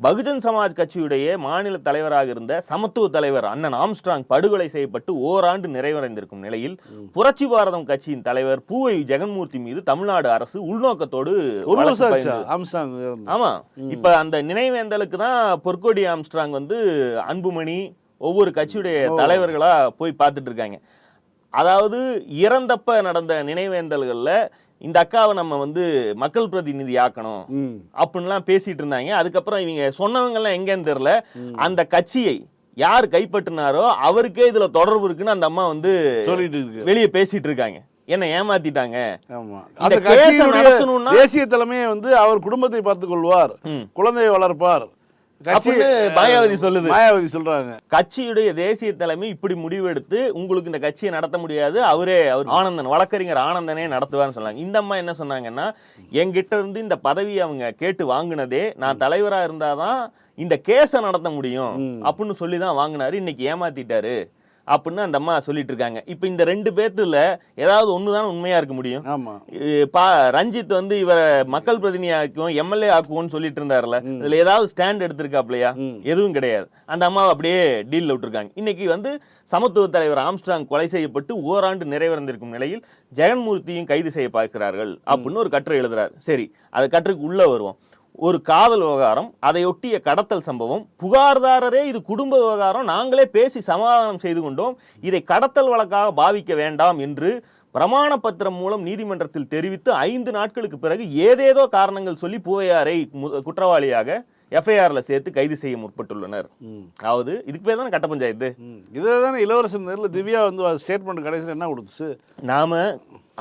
S2: பகுஜன் சமாஜ் கட்சியுடைய மாநில தலைவராக இருந்த சமத்துவ தலைவர் அண்ணன் ஆம்ஸ்ட்ராங் படுகொலை செய்யப்பட்டு ஓராண்டு நிறைவடைந்திருக்கும் நிலையில் புரட்சி பாரதம் கட்சியின் தலைவர் பூவை ஜெகன்மூர்த்தி மீது தமிழ்நாடு அரசு உள்நோக்கத்தோடு. ஆமா. இப்ப அந்த நினைவேந்தலுக்கு தான் பொற்கொடி ஆம்ஸ்ட்ராங் வந்து அன்புமணி ஒவ்வொரு கட்சியுடைய தலைவர்களா போய் பார்த்துட்டு இருக்காங்க. அதாவது இறந்தப்ப நடந்த நினைவேந்தல்கள்ல இந்த அக்காவை நம்ம வந்து மக்கள் பிரதிநிதி ஆக்கணும் அப்படின்லாம் பேசிட்டு இருந்தாங்க. அதுக்கப்புறம் இவங்க சொன்னவங்க எல்லாம் எங்கன்னு தெரியல. அந்த கட்சியை யார் கைப்பற்றினாரோ அவருக்கே இதுல தொடர்பு இருக்குன்னு அந்த அம்மா வந்து
S3: சொல்லிட்டு
S2: வெளியே பேசிட்டு இருக்காங்க. என்ன ஏமாத்திட்டாங்க.
S3: தேசிய தலைமையை வந்து அவர் குடும்பத்தை பார்த்துக் கொள்வார். குழந்தையை வளர்ப்பார்.
S2: மாயாவதி சொல்லுது.
S3: மாயாவதி சொல்றாங்க.
S2: கட்சியுடைய தேசிய தலைமை இப்படி முடிவெடுத்து உங்களுக்கு இந்த கட்சியை நடத்த முடியாது. அவரே அவர் ஆனந்தன் வழக்கறிஞர் ஆனந்தனே நடத்துவார்னு சொன்னாங்க. இந்த அம்மா என்ன சொன்னாங்கன்னா என்கிட்ட இருந்து இந்த பதவியை அவங்க கேட்டு வாங்கினதே நான் தலைவரா இருந்தாதான் இந்த கேஸை நடத்த முடியும் அப்படின்னு சொல்லி தான் வாங்கினாரு. இன்னைக்கு ஏமாத்திட்டாரு. அப்படின்னு அந்த அம்மா சொல்லிட்டு இருக்காங்க இப்போ இந்த ரெண்டு பேர்த்துல ஏதாவது ஒன்று தான் உண்மையா இருக்க முடியும்? பா ரஞ்சித் வந்து இவரை மக்கள் பிரதிநிதி ஆக்குவோம் எம்எல்ஏ ஆக்குவோம்னு சொல்லிட்டு இருந்தாருல இதுல ஏதாவது ஸ்டாண்ட் எடுத்திருக்காப்லையா? எதுவும் கிடையாது. அந்த அம்மாவை அப்படியே டீல்ல விட்டுருக்காங்க. இன்னைக்கு வந்து சமத்துவ தலைவர் ஆம்ஸ்ட்ராங் கொலை செய்யப்பட்டு ஓராண்டு நிறைவடைந்திருக்கும் நிலையில் ஜெகன்மூர்த்தியும் கைது செய்ய பார்க்கிறார்கள் அப்படின்னு ஒரு கட்டுரை எழுதுறாரு. சரி அது கட்டுரைக்கு உள்ள வருவோம். ஒரு காதல் விவகாரம் அதையொட்டிய கடத்தல் சம்பவம் புகார்தாரரே இது குடும்ப விவகாரம் நாங்களே பேசி சமாதானம் செய்து கொண்டோம். இதை கடத்தல் வழக்காக பாவிக்க வேண்டாம் என்று பிரமாண பத்திரம் மூலம் நீதிமன்றத்தில் தெரிவித்து ஐந்து நாட்களுக்கு பிறகு ஏதேதோ காரணங்கள் சொல்லி பூவையாரை குற்றவாளியாக எஃப்ஐஆர்ல சேர்த்து கைது செய்ய முற்பட்டுள்ளனர். அதாவது இதுக்கு பேர் தானே கட்ட பஞ்சாயத்து
S3: ம். இதுல தானே இளவரசன் நேரில் திவ்யா வந்து ஸ்டேட்மெண்ட் கடைசியில் என்ன கொடுத்துச்சு?
S2: நாம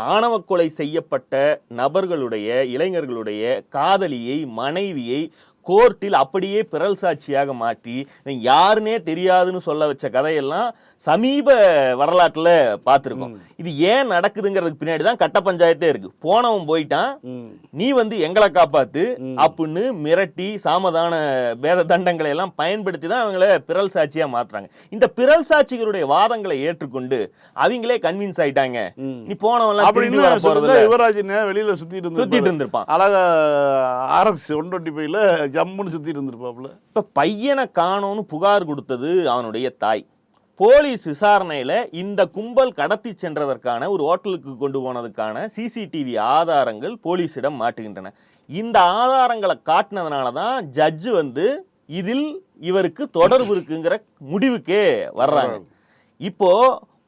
S2: ஆணவ கொலை செய்யப்பட்ட நபர்களுடைய இளைஞர்களுடைய காதலியை மனைவியை கோர்ட்டில் அப்படியே பிறல் சாட்சியாக மாற்றி யாருன்னே தெரியாதுன்னு சொல்ல வச்ச கதையெல்லாம் சமீப வரலாற்றுல பார்த்துருக்கோம். இது ஏன் நடக்குதுங்கிறதுக்கு பின்னாடி தான் கட்ட பஞ்சாயத்தே இருக்கு. போனவன் போயிட்டான். நீ வந்து எங்களை காப்பாத்து அப்படின்னு மிரட்டி சாமதான பேத தண்டங்களை எல்லாம் பயன்படுத்தி தான் அவங்கள பிறல் சாட்சியா மாத்துறாங்க. இந்த பிறல் சாட்சிகளுடைய வாதங்களை ஏற்றுக்கொண்டு அவங்களே கன்வின்ஸ் ஆயிட்டாங்க. நீ திரும்பி
S3: அப்படின்னு
S2: வர போறது
S3: யுவராஜ் வெளியில சுத்திட்டு
S2: சுத்திட்டு. இருந்திருப்பான்.
S3: அழகா ஆர்எக்ஸ் ஒன் டுவெண்ட்டி ஃபைவ்ல ஜம்முன்னு சுத்திட்டு இருந்திருப்பாப்புல.
S2: இப்ப பையனை காணோன்னு புகார் கொடுத்தது அவனுடைய தாய். போலீஸ் விசாரணையில இந்த கும்பல் கடத்தி சென்றதற்கான ஒரு ஹோட்டலுக்கு கொண்டு போனதுக்கான சிசிடிவி ஆதாரங்கள் போலீஸிடம் மாட்டுகின்றன. இந்த ஆதாரங்களை காட்டினதுனால தான் ஜட்ஜு வந்து இதில் இவருக்கு தொடர்பு இருக்குங்கிற முடிவுக்கே வர்றாங்க. இப்போ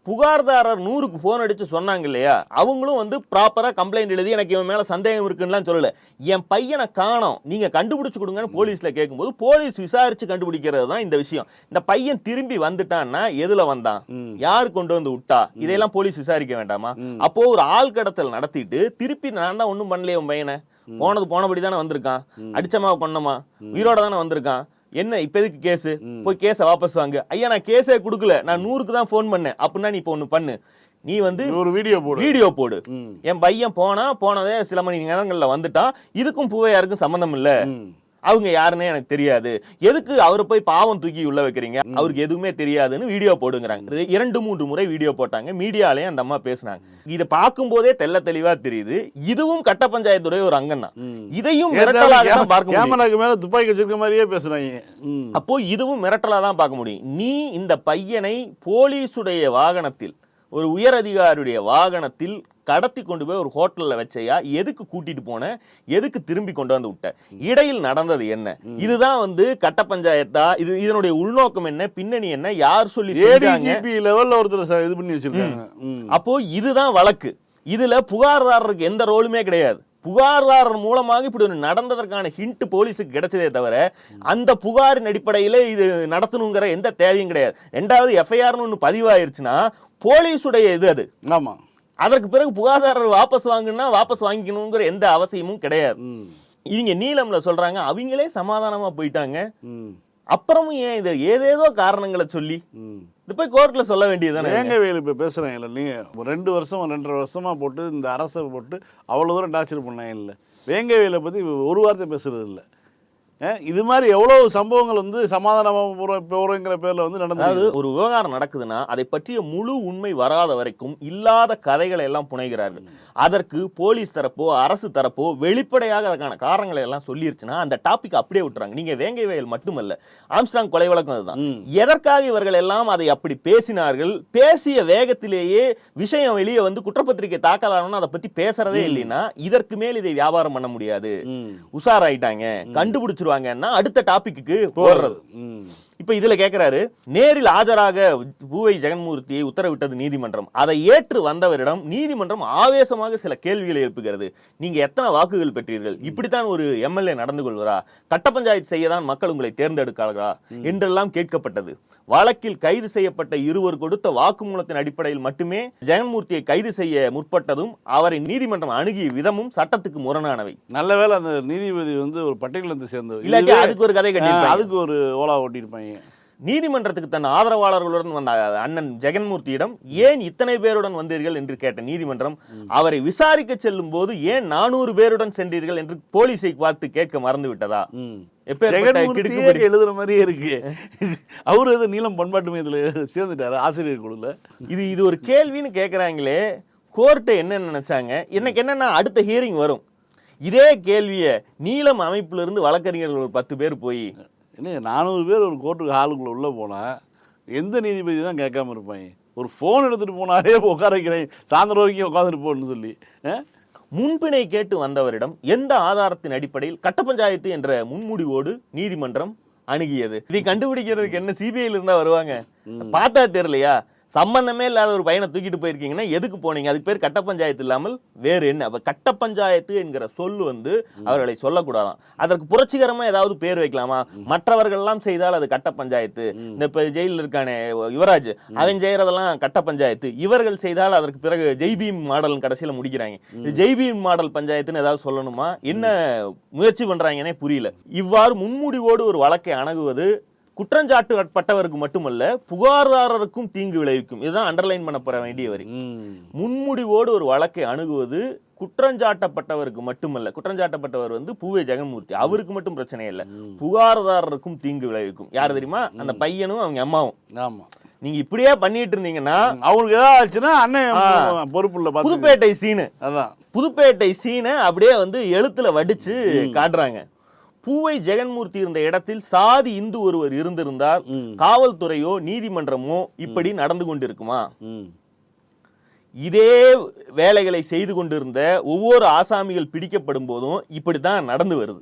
S2: புகார்தாரர் நூறுக்கு ஃபோன் அடிச்சு சொன்னாங்க இல்லையா? அவங்களும் வந்து ப்ராப்பரா கம்ப்ளைண்ட் எழுதி எனக்கு இவன் மேல சந்தேகம் இருக்குன்னுலாம் சொல்லல. என் பையனை காணோம். நீங்க கண்டுபிடிச்சு கொடுங்கன்னு போலீஸ்ல கேட்கும்போது போலீஸ் விசாரிச்சு கண்டுபிடிக்கிறது தான் இந்த விஷயம். இந்த பையன் திரும்பி வந்துட்டான்னா எதுல வந்தான்? யார் கொண்டு வந்து விட்டா? இதையெல்லாம் போலீஸ் விசாரிக்க வேண்டாமா? அப்போ ஒரு ஆள் கடத்தல் நடத்திட்டு திருப்பி நான் தான் ஒன்றும் பண்ணலையே உன் பையனை. போனது போனபடி தானே வந்திருக்கான். அடிச்சமா கொன்னமா? உயிரோட தானே வந்திருக்கான். என்ன இப்ப எதுக்கு கேஸ் போய் கேஸை வாபஸ் வாங்கு. ஐயா நான் கேஸே கொடுக்கல. நான் நூறுக்கு தான் ஃபோன் பண்ணேன். அப்படின்னா நீ இப்போ ஒன்று பண்ணு. நீ வந்து
S3: ஒரு வீடியோ போடு.
S2: வீடியோ போடு. என் பையன் போனா போனதே சில மணி நேரங்கள்ல வந்துட்டான். இதுக்கும் பூவையாருக்கும் சம்மந்தம் இல்ல. அவங்க யாருன்னே எனக்கு தெரியாது. எதுக்கு அவரை போய் பாவம் தூக்கி உள்ள வைக்கிறீங்க? அவருக்கு எதுவுமே தெரியாதுன்னு வீடியோ போடுங்கிறாங்க. இரண்டு மூன்று முறை வீடியோ போட்டாங்க. மீடியாலயும் அந்த அம்மா பேசுனாங்க. இதை பார்க்கும்போதே தெள்ள தெளிவா தெரியுது. இதுவும் கட்ட பஞ்சாயத்துடைய ஒரு அங்கம் தான் இதையும் மிரட்டலாக தான் பார்க்க முடியும்.
S3: கேமராக்கு மேல துப்பாக்கி வச்சிருக்க மாதிரியே பேசுறாங்க.
S2: அப்போ இதுவும் மிரட்டலா தான் பார்க்க முடியும். நீ இந்த பையனை போலீசுடைய வாகனத்தில் ஒரு உயர் அதிகாரியுடைய வாகனத்தில் கடத்தி கொண்டு போய் ஒரு ஹோட்டல்ல வச்சையா? எதுக்கு கூட்டிட்டு போன? எதுக்கு திரும்பி கொண்டு வந்து விட்ட? இடையில் நடந்தது என்ன? இதுதான் வந்து கட்ட பஞ்சாயத்தா? இது இதனுடைய உள்நோக்கம் என்ன? பின்னணி என்ன? யார் சொல்லி
S3: லெவல்ல ஒருத்தர் இது பண்ணி வச்சிருக்காங்க.
S2: அப்போ இதுதான் வழக்கு. இதுல புகார்தாரருக்கு எந்த ரோலுமே கிடையாது. புகார்தாரர் மூலமாக இப்படி ஒன்று நடந்ததற்கான ஹிண்ட் போலீஸுக்கு கிடைச்சதே தவிர அந்த புகாரின் அடிப்படையில் இது நடத்தணுங்கிற எந்த தேவையும் கிடையாது. ரெண்டாவது எஃப்ஐஆர்னு ஒன்று பதிவாயிருச்சுன்னா போலீஸுடைய இது அது.
S3: ஆமா.
S2: அதற்கு பிறகு புகார்தாரர் வாபஸ் வாங்குனா வாபஸ் வாங்கிக்கணுங்கிற எந்த அவசியமும் கிடையாது. இவங்க நீலம்ல சொல்றாங்க அவங்களே சமாதானமா போயிட்டாங்க. அப்புறமும் ஏன் இது ஏதேதோ காரணங்களை சொல்லி. இது போய் கோர்ட்ல சொல்ல வேண்டியதுதானே
S3: வேங்கவேல் இப்போ பேசுகிறாங்கல்ல நீங்கள் ஒரு ரெண்டு வருஷம் ரெண்டரை வருஷமா போட்டு இந்த அரசை போட்டு அவ்வளோ தூரம் டார்ச்சர் பண்ணாங்க இல்லை வேங்கவேலை பற்றி ஒரு வார்த்தை பேசுறது இல்லை இது மாதிரி எவ்வளோ சம்பவங்கள் வந்து சமாதானமாக போகிறோங்கிற பேரில் வந்து
S2: அதாவது
S3: நடந்தது
S2: ஒரு விவகாரம் நடக்குதுன்னா அதை பற்றிய முழு உண்மை வராத வரைக்கும் இல்லாத கதைகளை எல்லாம் புனைகிறார்கள். அதற்கு போலீஸ் தரப்போ அரசு தரப்போ வெளிப்படையாக அதற்கான காரணங்களை எல்லாம் சொல்லிருச்சுன்னா அந்த டாபிக் அப்படியே விட்டுறாங்க. நீங்க வேங்கை வயல் மட்டுமல்ல ஆம்ஸ்டாங் கொலை வழக்கம் அதுதான். எதற்காக இவர்கள் எல்லாம் அதை அப்படி பேசினார்கள்? பேசிய வேகத்திலேயே விஷயம் வெளியே வந்து குற்றப்பத்திரிகை தாக்கல் ஆனோம்னா அதை பத்தி பேசுறதே இல்லைன்னா இதற்கு மேல் இதை வியாபாரம் பண்ண முடியாது. உஷாராயிட்டாங்க. கண்டுபிடிச்சிருவாங்கன்னா அடுத்த டாபிக்கு போடுறது இப்ப இதுல கேக்குறாரு நேரில் ஆஜராக பூவை ஜெகன்மூர்த்தியை உத்தரவிட்டது நீதிமன்றம். அதை ஏற்று வந்தவரிடம் நீதிமன்றம் ஆவேசமாக சில கேள்விகளை எழுப்புகிறது. நீங்க எத்தனை வாக்குகள் பெற்றீர்கள்? இப்படித்தான் ஒரு எம்எல்ஏ நடந்து கொள்வரா? கட்ட பஞ்சாயத்து செய்ய தான் மக்கள் உங்களை தேர்ந்தெடுக்கிறார்களா? என்றெல்லாம் கேட்கப்பட்டது. வழக்கில் கைது செய்யப்பட்ட இருவர் கொடுத்த வாக்குமூலத்தின் அடிப்படையில் மட்டுமே ஜெகன்மூர்த்தியை கைது செய்ய முற்பட்டதும் அவரை நீதிமன்றம் அணுகிய விதமும் சட்டத்துக்கு முரணானவை.
S3: நல்ல வேளை அந்த நீதிபதி வந்து ஒரு பட்டியலத்தை சேர்ந்தவர்.
S2: இல்லாட்டி அதுக்கு ஒரு கதை கட்டியிருப்பாங்க.
S3: அதுக்கு ஒரு ஓலா ஓட்டியிருப்பாங்க
S2: நீதிமன்றத்துக்கு தன் ஆதரவாளர்களுடன் வந்த அண்ணன் ஜெகன்மூர்த்தியிடம் ஏன் இத்தனை பேருடன் வந்தீர்கள் என்று கேட்ட நீதிமன்றம் அவரை விசாரிக்க செல்லும் போது ஏன் நானூறு பேருடன் சென்றீர்கள் என்று போலீஸை பார்த்து கேட்க மறந்து விட்டதா
S3: எழுதுற மாதிரியே இருக்கு. அவரு எது நீளம் பண்பாட்டு மையத்தில் சேர்ந்துட்டாரு ஆசிரியர் குழுல.
S2: இது இது ஒரு கேள்வின்னு கேக்குறாங்களே கோர்ட்டை என்ன நினைச்சாங்க? எனக்கு என்னன்னா அடுத்த ஹியரிங் வரும். இதே கேள்வியை நீளம் அமைப்புல இருந்து வழக்கறிஞர்கள் ஒரு பத்து பேர் போய்
S3: என்ன நானூறு பேர் ஒரு கோர்ட்டுக்கு ஹாலுக்குள்ள உள்ள போனா எந்த நீதிபதி தான் கேட்காம இருப்பாங்க ஒரு ஃபோன் எடுத்துட்டு போனாலே உட்கார வைக்கிறேன். சாயந்தரம் வரைக்கும் உட்காந்துட்டு போன்னு சொல்லி?
S2: முன்பினை கேட்டு வந்தவரிடம் எந்த ஆதாரத்தின் அடிப்படையில் கட்ட பஞ்சாயத்து என்ற முன்முடிவோடு நீதிமன்றம் அணுகியது? இதை கண்டுபிடிக்கிறதுக்கு என்ன சிபிஐல இருந்தா வருவாங்க? பார்த்தா தெரியலையா? சம்பந்தமே இல்லாத ஒரு பையனை தூக்கிட்டு போயிருக்கீங்கன்னா எதுக்கு போனீங்க? அதுக்கு பேர் கட்ட பஞ்சாயத்து இல்லாமல் வேறு என்ன? அப்ப கட்ட பஞ்சாயத்து என்கிற சொல் வந்து அவர்களை சொல்லக்கூடாதாம் அதற்கு புரட்சிகரமா ஏதாவது பேர் வைக்கலாமா? மற்றவர்கள் எல்லாம் செய்தால் அது கட்ட பஞ்சாயத்து இந்த இப்ப ஜெயிலில் இருக்கானே யுவராஜ் அவன் செய்யறதெல்லாம் கட்ட பஞ்சாயத்து இவர்கள் செய்தால் அதற்கு பிறகு ஜெய்பீம் மாடல் கடைசியில முடிக்கிறாங்க. இது ஜெய்பீம் மாடல் பஞ்சாயத்துன்னு ஏதாவது சொல்லணுமா? என்ன முயற்சி பண்றாங்கன்னே புரியல. இவ்வாறு முன்முடிவோடு ஒரு வழக்கை அணுகுவது குற்றஞ்சாட்டுப்பட்டவருக்கு மட்டுமல்ல புகார்தாரருக்கும் தீங்கு விளைவிக்கும். இதுதான் அண்டர்லைன் பண்ணப்பட வேண்டிய வரி. முன்முடிவோடு ஒரு வழக்கை அணுகுவது குற்றஞ்சாட்டப்பட்டவருக்கு மட்டுமல்ல குற்றஞ்சாட்டப்பட்டவர் வந்து பூவே ஜெகன்மூர்த்தி. அவருக்கு மட்டும் பிரச்சனை இல்லை. புகார்தாரருக்கும் தீங்கு விளைவிக்கும். யார் தெரியுமா? அந்த பையனும் அவங்க அம்மாவும்.
S3: ஆமா.
S2: நீங்க இப்படியே பண்ணிட்டு இருந்தீங்கன்னா
S3: அவங்களுக்கு ஏதாவது ஆச்சுன்னா அண்ணன் பொறுப்புள்ள
S2: புதுப்பேட்டை சீனு.
S3: அதான்.
S2: புதுப்பேட்டை சீனை அப்படியே வந்து எழுத்துல வடிச்சு காட்டுறாங்க. பூவை ஜெகன்மூர்த்தி இருந்த இடத்தில் சாதி இந்து ஒருவர் இருந்திருந்தால். காவல்துறையோ நீதிமன்றமோ இப்படி நடந்து கொண்டிருக்குமா? இதே வேலைகளை செய்து கொண்டிருந்த ஒவ்வொரு ஆசாமிகள் பிடிக்கப்படும் போதும் இப்படித்தான் நடந்து வருது.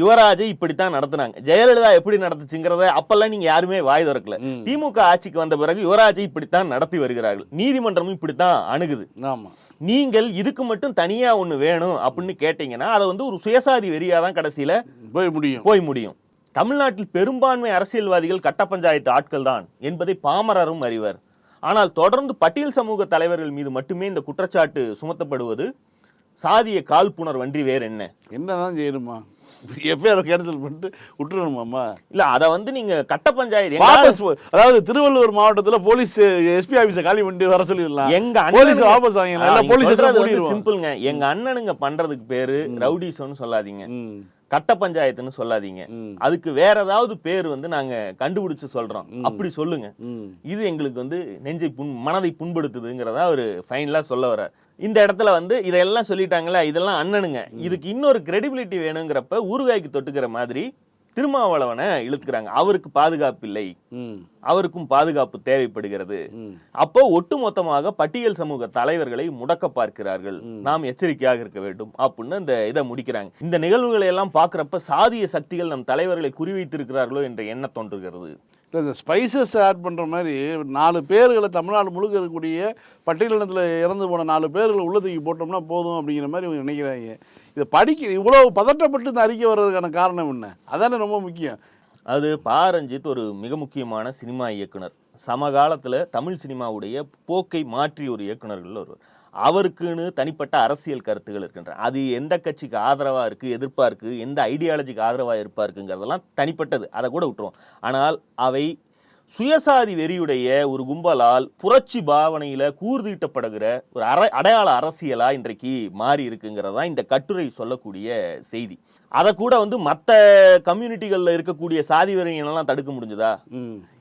S2: யுவராஜை இப்படித்தான் நடத்துனாங்க. ஜெயலலிதா எப்படி நடத்துச்சுங்கிறத அப்பெல்லாம் நீங்க யாருமே வாய் திறக்கல. திமுக ஆட்சிக்கு வந்த பிறகு யுவராஜை இப்படித்தான் நடத்தி வருகிறார்கள். நீதிமன்றமும் இப்படித்தான் அணுகுது.
S3: ஆமா.
S2: நீங்கள் இதுக்கு மட்டும் தனியா ஒண்ணு வேணும் அப்படின்னு கேட்டீங்கன்னா அதை வந்து ஒரு சுயசாதி வெறியா தான் கடைசியில
S3: போய் முடியும்.
S2: போய் முடியும். தமிழ்நாட்டில் பெரும்பான்மை அரசியல்வாதிகள் கட்ட பஞ்சாயத்து ஆட்கள் தான் என்பதை பாமரரும் அறிவர். ஆனால் தொடர்ந்து பட்டியல் சமூக தலைவர்கள் மீது மட்டுமே இந்த குற்றச்சாட்டு சுமத்தப்படுவது சாதிய காழ்ப்புணர்வன்றி வேற என்ன
S3: என்னதான் செய்யணுமா? எஃப்ஐஆர் கேன்சல் பண்ணிட்டு விட்டுறணுமாம்மா
S2: இல்ல அத வந்து நீங்க கட்ட பஞ்சாயத்து.
S3: வாபஸ் அதாவது திருவள்ளூர் மாவட்டத்துல போலீஸ் எஸ்பி ஆபீஸ காலி பண்ணிட்டு வர சொல்லிடலாம்.
S2: எங்க
S3: போலீஸ் வாபஸ் வாங்கிடலாம். போலீஸ்
S2: வந்து
S3: மூடிடுவோம்
S2: சிம்பிள்ங்க எங்க அண்ணனுங்க பண்றதுக்கு பேரு ரவுடிசம்னு சொல்லாதீங்க. கட்ட பஞ்சாயத்துன்னு சொல்லாதீங்க. அதுக்கு வேற ஏதாவது பேர் வந்து நாங்க கண்டுபிடிச்சு சொல்றோம். அப்படி சொல்லுங்க. இது எங்களுக்கு வந்து நெஞ்சை புண் மனதை புண்படுத்துதுங்கிறதா ஒரு ஃபைனலா சொல்ல வர இந்த இடத்துல வந்து இதெல்லாம் சொல்லிட்டாங்களே இதெல்லாம் அண்ணனுங்க. இதுக்கு இன்னொரு கிரெடிபிலிட்டி வேணுங்கிறப்ப ஊறுகாய்க்கு தொட்டுக்கிற மாதிரி திருமாவளவனை இழுத்துக்கிறாங்க. அவருக்கு பாதுகாப்பு இல்லை. அவருக்கும் பாதுகாப்பு தேவைப்படுகிறது. அப்போ ஒட்டுமொத்தமாக பட்டியல் சமூக தலைவர்களை முடக்க பார்க்கிறார்கள். நாம் எச்சரிக்கையாக இருக்க வேண்டும் அப்படின்னு இந்த இதை முடிக்கிறாங்க. இந்த நிகழ்வுகளை எல்லாம் பார்க்குறப்ப சாதிய சக்திகள் நம் தலைவர்களை குறிவைத்திருக்கிறார்களோ என்ற எண்ணம் தோன்றுகிறது.
S3: இல்லை இந்த ஸ்பைசஸ் ஆட் பண்ணுற மாதிரி நாலு பேர்களை தமிழ்நாடு முழுக்க இருக்கக்கூடிய பட்டியலினத்தில் இறந்து போன நாலு பேர்களை உள்ள தூக்கி போட்டோம்னா போதும் அப்படிங்கிற மாதிரி இவங்க நினைக்கிறாங்க. இதை படிக்க இவ்வளோ பதட்டப்பட்டு இந்த அறிக்கை வர்றதுக்கான காரணம் என்ன? அதானே ரொம்ப முக்கியம்.
S2: அது பாரஞ்சித் ஒரு மிக முக்கியமான சினிமா இயக்குனர். சமகாலத்தில் தமிழ் சினிமாவுடைய போக்கை மாற்றிய ஒரு இயக்குனர்கள் ஒருவர். அவருக்குன்னு தனிப்பட்ட அரசியல் கருத்துகள் இருக்கின்றன. அது எந்த கட்சிக்கு ஆதரவாக இருக்குது எதிர்ப்பாக இருக்குது எந்த ஐடியாலஜிக்கு ஆதரவாக இருப்பாக இருக்குங்கிறதெல்லாம் தனிப்பட்டது. அதை கூட விட்டுருவோம். ஆனால் அவை சுயசாதி வெறியுடைய ஒரு கும்பலால் புரட்சி பாவனையில் கூர்தீட்டப்படுகிற ஒரு அர அடையாள அரசியலாக இன்றைக்கு மாறி இருக்குங்கிறது தான் இந்த கட்டுரை சொல்லக்கூடிய செய்தி. அதை கூட வந்து மற்ற கம்யூனிட்டிகளில் இருக்கக்கூடிய சாதி வெறியெல்லாம் தடுக்க முடிஞ்சுதா?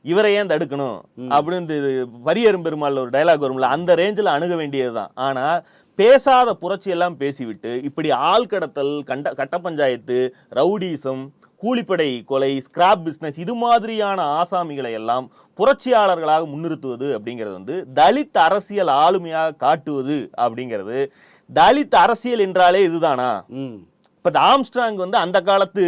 S2: இவரை ஏன் தடுக்கணும்? அப்படின்னு பரியரும் பெருமாள் ஒரு டைலாக் வரும்ல அந்த ரேஞ்சில் அணுக வேண்டியதுதான் ஆனா பேசாத புரட்சி எல்லாம் பேசிவிட்டு இப்படி ஆள் கடத்தல் கண்ட கட்ட பஞ்சாயத்து ரவுடிசம் கூலிப்படை கொலை ஸ்கிராப் பிசினஸ் இது மாதிரியான ஆசாமிகளை எல்லாம் புரட்சியாளர்களாக முன்னிறுத்துவது அப்படிங்கிறது வந்து தலித் அரசியல் ஆளுமையாக காட்டுவது அப்படிங்கிறது. தலித் அரசியல் என்றாலே இதுதானா? இப்ப ஆம்ஸ்ட்ராங் வந்து அந்த காலத்து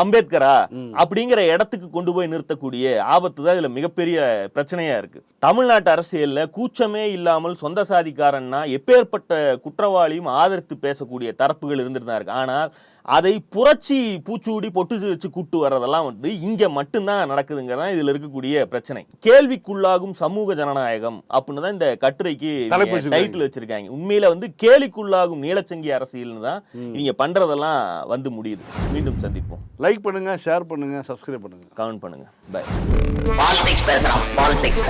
S2: அம்பேத்கரா அப்படிங்கிற இடத்துக்கு கொண்டு போய் நிறுத்தக்கூடிய ஆபத்து தான் இதுல மிகப்பெரிய பிரச்சனையா இருக்கு. தமிழ்நாட்டு அரசியல்ல கூச்சமே இல்லாமல் சொந்த சாதிக்காரன்னா எப்பேற்பட்ட குற்றவாளியும் ஆதரித்து பேசக்கூடிய தரப்புகள் இருந்துட்டு தான் இருக்கு. ஆனால் அதை புரட்சி பூச்சூடி பொட்டு வச்சு கூட்டு வர்றதெல்லாம் வந்து இங்க மட்டும்தான் நடக்குதுங்கிறதான் இதுல இருக்கக்கூடிய பிரச்சனை. கேள்விக்குள்ளாகும் சமூக ஜனநாயகம் அப்படின்னு தான் இந்த கட்டுரைக்கு. டைட்டில் வச்சிருக்காங்க. உண்மையில வந்து கேலிக்குள்ளாகும் நீலச்சங்கி அரசியல்னு தான் நீங்க பண்றதெல்லாம் வந்து முடியுது. மீண்டும் சந்திப்போம்.
S3: லைக் பண்ணுங்க ஷேர் பண்ணுங்க சப்ஸ்கிரைப் பண்ணுங்க.
S2: கமெண்ட் பண்ணுங்க. பை
S1: பாலிடிக்ஸ் பேசுறான் பாலிடிக்ஸ்